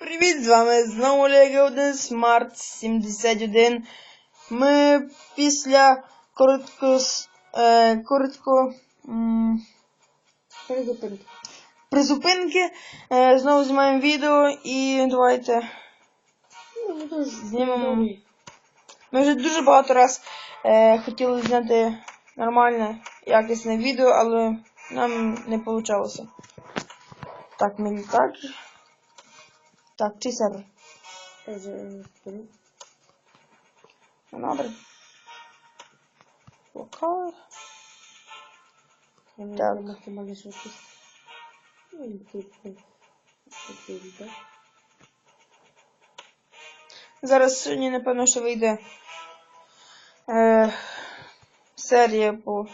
Привіт, з вами знову Лего 1 Smart 71. Ми після коротко, е, коротко м, Перезупинки. призупинки е, знову знімаємо відео і давайте Ну, знімемо. Ми вже дуже багато раз е, хотіли зняти нормальне, якісне відео, але нам не вийшло. Так, ми так. Так, чий сервер? Тоже, е, Так. так. максимальна швидкість. Ну, і тут, ну, тут, да? Зараз сьогодні, напевно, що вийде е, серія по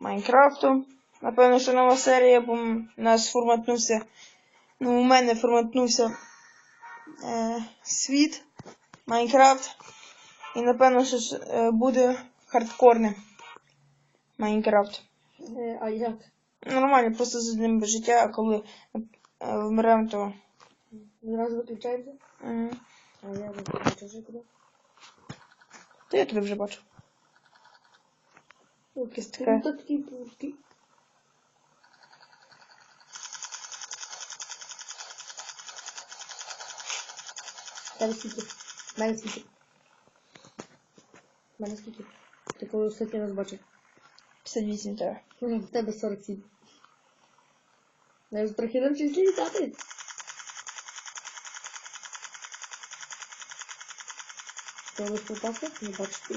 Майнкрафту. Напевно, що нова серія, бо у нас форматнувся. Ну, у мене форматнувся е, світ Майнкрафт. І напевно, що ж, е, буде хардкорний Майнкрафт. Е, а як? Нормально, просто з одним життя, а коли е, вмремо, то. Зразу виключаємося? е, А я бачу вже куди. Та я тебе вже бачу. Ну, таке. Ну, такий Зараз скільки? Мене скільки? Мене скільки? Ти коли останній раз бачив? 58 тебе. Ну, в тебе 47. Я ж трохи навчився літати. Ти ось попався? Не бачу, ти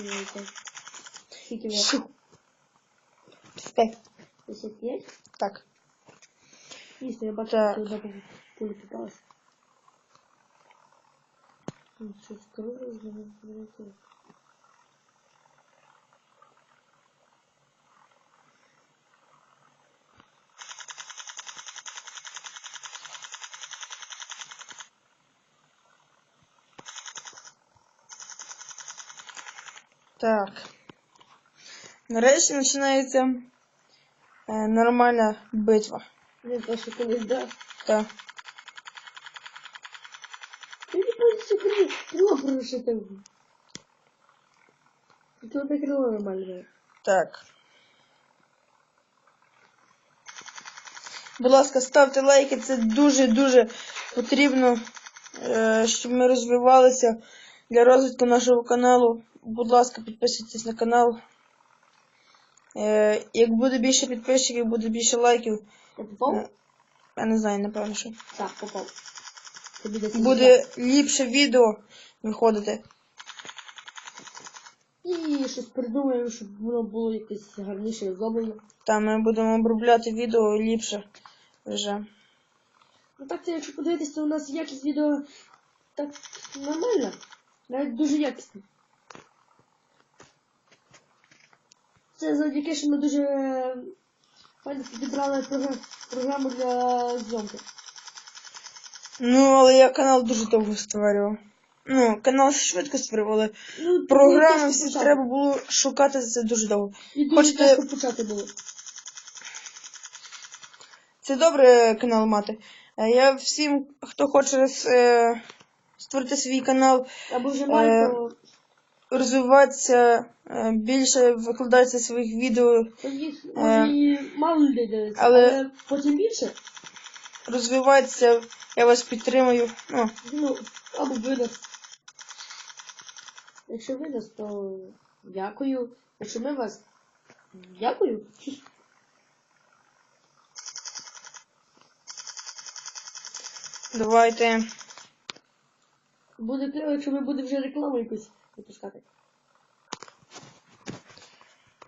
я літаю. Скільки я? 55. 55? Так. Дійсно, я бачу, що одна пуля попалась. Ну, Щось кругле з мене. Так. Нарешті починається е, нормальна битва. Не що колись, да. Так. Що крило, крило прошите. Це одне. Так. Будь ласка, ставте лайки, це дуже-дуже потрібно, е, щоб ми розвивалися для розвитку нашого каналу. Будь ласка, підписуйтесь на канал. Е, Як буде більше підписчиків, буде більше лайків. Я попав? Е, Я не знаю, напевно, що. Так, попав. Буде ліпше відео виходити. І щось придумаємо, щоб воно було якесь гарніше зроблено. Там ми будемо обробляти відео ліпше вже. Ну так, це, якщо подивитися, то у нас якість відео так нормальна. Навіть дуже якісна. Це завдяки, що ми дуже е, файно підібрали програ- програму для зйомки. Ну, але я канал дуже довго створював. Ну, канал швидко створював, але Ну, програми всі почати. треба було шукати за це дуже довго. І дуже Хочете- тяжко почати було. Це добре канал мати. Е, Я всім, хто хоче е, створити свій канал, Або вже Е, розвиватися, е, більше викладатися своїх відео, їх е, мало людей дивиться, але- але потім більше. розвиватися, я вас підтримую. Ну, Ну, або видасть. Якщо видасть, то дякую. Якщо ми вас дякую. давайте. Буде кльово, якщо ми будемо вже рекламу якусь випускати.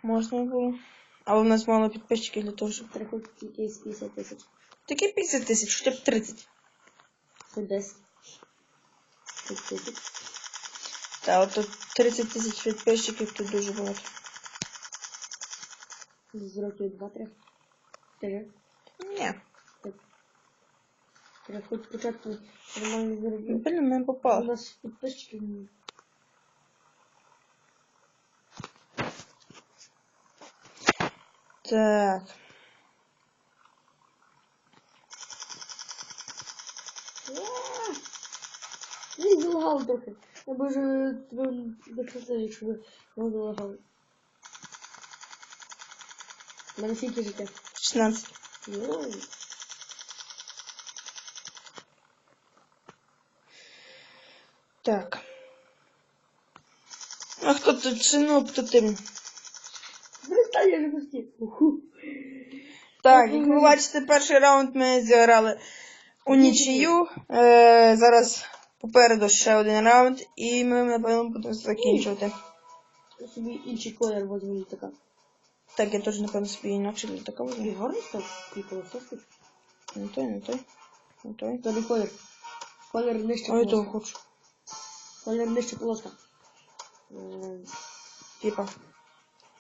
Можна було. Але в нас мало підписчиків для того, щоб. Приходить тільки з 50 тисяч. Такі 50 тисяч, хоча б 30. Хоч 10. Хоч 10. Та от тут 30 тисяч підписчиків тут дуже багато. З років 2-3. 4. Ні. Треба хоч спочатку нормально заробити. Блін, ми У попали. нас підписчиків Так. Він залагав трохи. Я може тебе докрити, якщо ви його залагали. У мене скільки життя? 16. Йой. Так. А хто тут чинув, хто ти? Перестань, я вже пусті. Так, як ви бачите, перший раунд ми зіграли у нічию. Е, зараз попереду ще один раунд, і ми, напевно, будемо закінчувати. Я собі інший колір возьму літака. Так, я теж, напевно, собі інакше для такого І гарний став? І колосовський. Не той, не той. Не той. Та колір. Колір нижче Ой, того полоска. хочу. Колір нижче полоска. Е, Типа,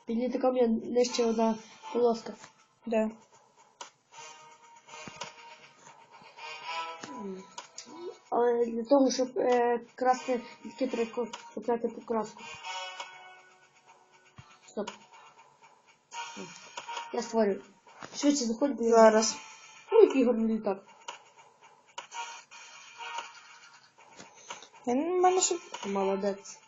Під літаком є нижче одна полоска. де? Але для того, щоб е, красти літки, треба купляти покраску. Стоп. Я створю. Швидше заходь, бо я... Зараз. Ой, який гарний літак. Я не мене ще... Молодець.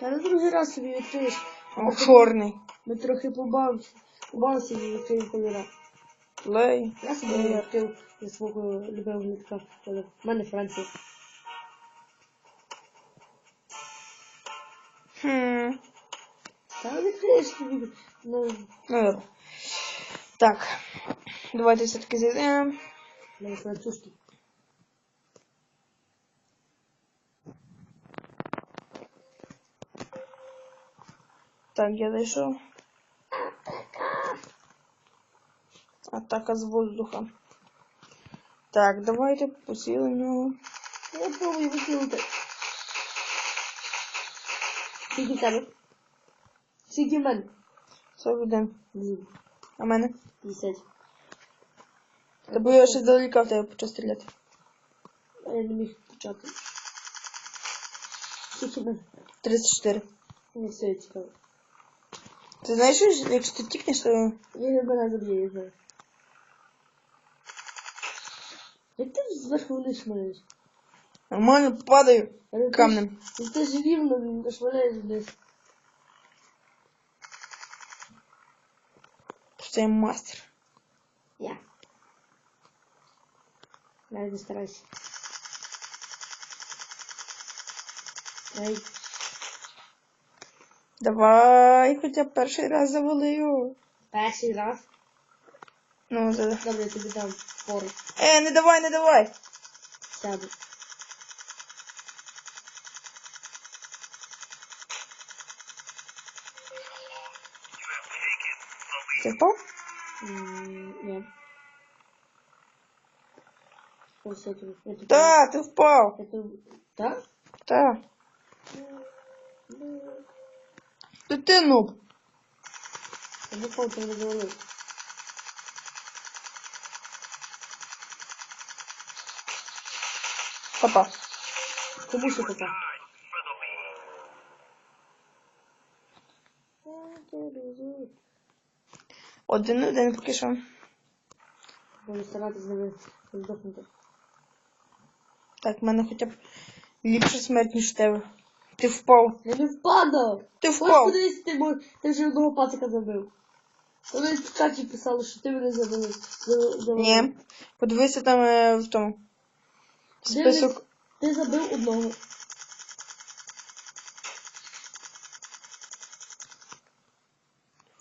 Та на другий раз собі відкриєш. О, чорний. Ми трохи побавимося. Побавимося і відкриємо кольора. Лей. Я собі відкрив для свого колір. У мене Франція. Хм. Та відкриєш. Ну, Ну. Так. Давайте все-таки зайдемо. мене французький. Так, я зайшов. Атака з воздуха. Так, давайте посілимо. Я пробую викинути. Скільки в тебе? Скільки в мене? 41. Блін, А в мене? 50. Та бо я ще здалека в тебе почав стріляти. А я не міг почати. Скільки в мене? 34. Не все цікаво. Ти знаєш, що якщо ти тікнеш, то Він мене заб'є, я знаю. Як ти зверху вниз шмаляєш? нормально падаю Але ти ж- камнем. Ти ж рівно не шмаляєш вниз. Я мастер. Я. Навіть не старайся. Ай, Давай, хоча б перший раз завалив. перший раз. Ну, за... Добре, я тобі дам фору. Е, не давай, не давай. Сяду. Ти впав? Ні. Ось я тобі. Та, ти впав. Тобі. Так? Та. Ти ти нуб. Я не помню, не завалив. Кому ще попав? Один один поки що. Буду старатися з ними здохнути. Так, в мене хоча б ліпша смерть, ніж тебе. Ти впав. Я не впадав! Ти Ось впав. подивись, ти, мой, ти вже одного пацика забив. Вони в чаті писали, що ти мене забив. За- Ні. Подивися там е, в тому. Список. Ти забив одного.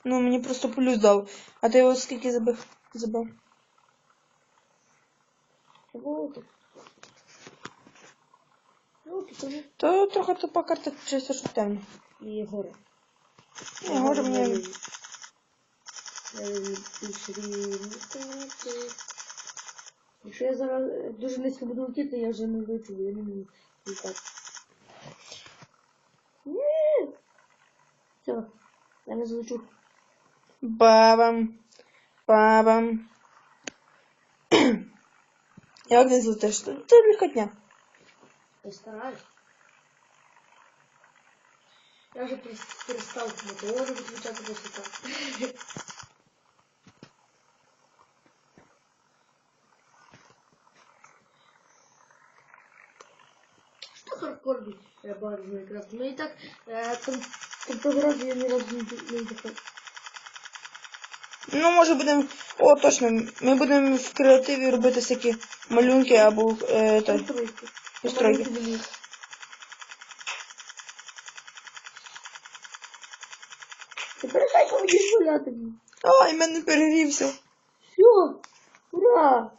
Ну, мені просто плюс дав. А ти його скільки забив? Забив. Ну. То трохи тупа карта, чисто що темно. І гори. Ні, гори мені. Якщо я зараз е, дуже низько буду летіти, я вже не лечу, я не можу літати. Все, я не залечу. Бабам. Бабам. Як не злетиш? Це легкотня. Я стараюсь. Я вже перес- перестав мотори виключати висота.。хардкорний з Майнкрафту. Ну так, е, там, там того разу я ні разу не, не. Ну, може будемо. О, точно. Ми будемо в креативі робити всякі малюнки або е, та, постройки. Тепер хай мені гуляти. Ай, мене перегрівся. Все, ура!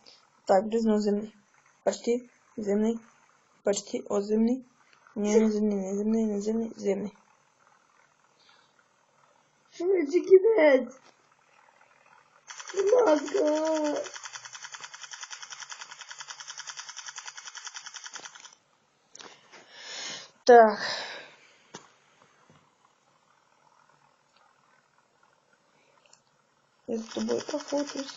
Так, де знову земний? Почти. Земний. Почти. О. Ні, не земний, не земний, не земний, земний. Швидше кінець. Будь ласка. Так. Я з тобою пофотусь.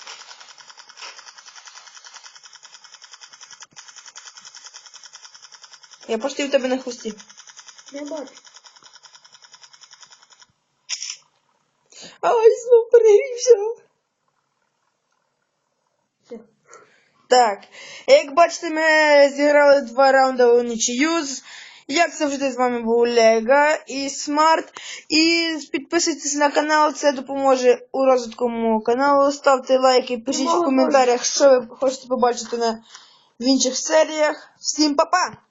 Я почти в тебе на хвості. Я бачу. Ай, знов перегрівся. Так, як бачите, ми зіграли два раунди у нічию. Як завжди, з вами був Лега і Смарт. І підписуйтесь на канал, це допоможе у розвитку мого каналу. Ставте лайки, пишіть в коментарях, що ви хочете побачити на в інших серіях. Всім па-па!